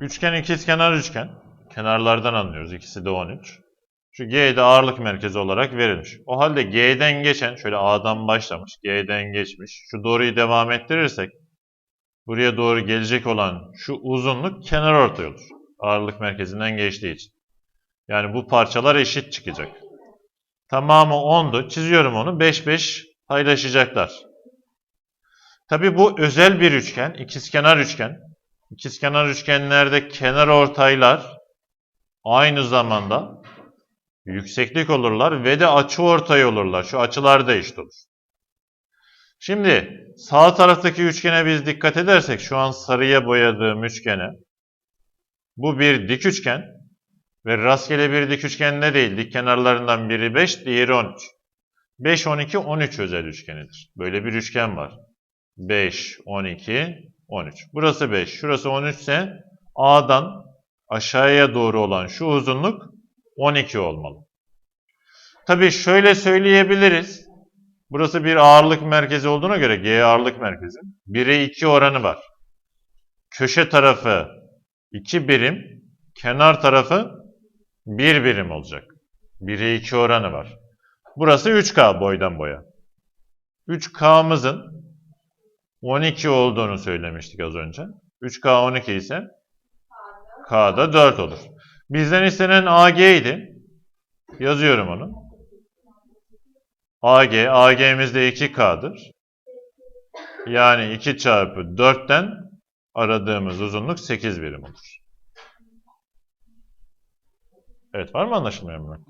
Üçgen ikizkenar üçgen. Kenarlardan anlıyoruz. İkisi de 13. Şu G'de ağırlık merkezi olarak verilmiş. O halde G'den geçen, şöyle A'dan başlamış, G'den geçmiş. Şu doğruyu devam ettirirsek, buraya doğru gelecek olan şu uzunluk kenar ortay olur. Ağırlık merkezinden geçtiği için. Yani bu parçalar eşit çıkacak. Tamamı 10'du. Çiziyorum onu. 5 5 paylaşacaklar. Tabi bu özel bir üçgen. ikizkenar üçgen. İkizkenar üçgenlerde kenar ortaylar aynı zamanda yükseklik olurlar ve de açı ortay olurlar. Şu açılar da olur. Şimdi sağ taraftaki üçgene biz dikkat edersek şu an sarıya boyadığım üçgene bu bir dik üçgen ve rastgele bir dik üçgen de değil. Dik kenarlarından biri 5, diğeri 13. 5, 12, 13 özel üçgenidir. Böyle bir üçgen var. 5, 12, 13. Burası 5, şurası 13 ise A'dan aşağıya doğru olan şu uzunluk 12 olmalı. Tabii şöyle söyleyebiliriz. Burası bir ağırlık merkezi olduğuna göre G ağırlık merkezi. 1'e 2 oranı var. Köşe tarafı 2 birim, kenar tarafı 1 birim olacak. 1'e 2 oranı var. Burası 3K boydan boya. 3K'mızın 12 olduğunu söylemiştik az önce. 3K 12 ise K'da 4 olur. Bizden istenen AG idi. Yazıyorum onu. AG, AG'miz de 2K'dır. Yani 2 çarpı 4'ten aradığımız uzunluk 8 birim olur. Evet var mı anlaşılmayan mı?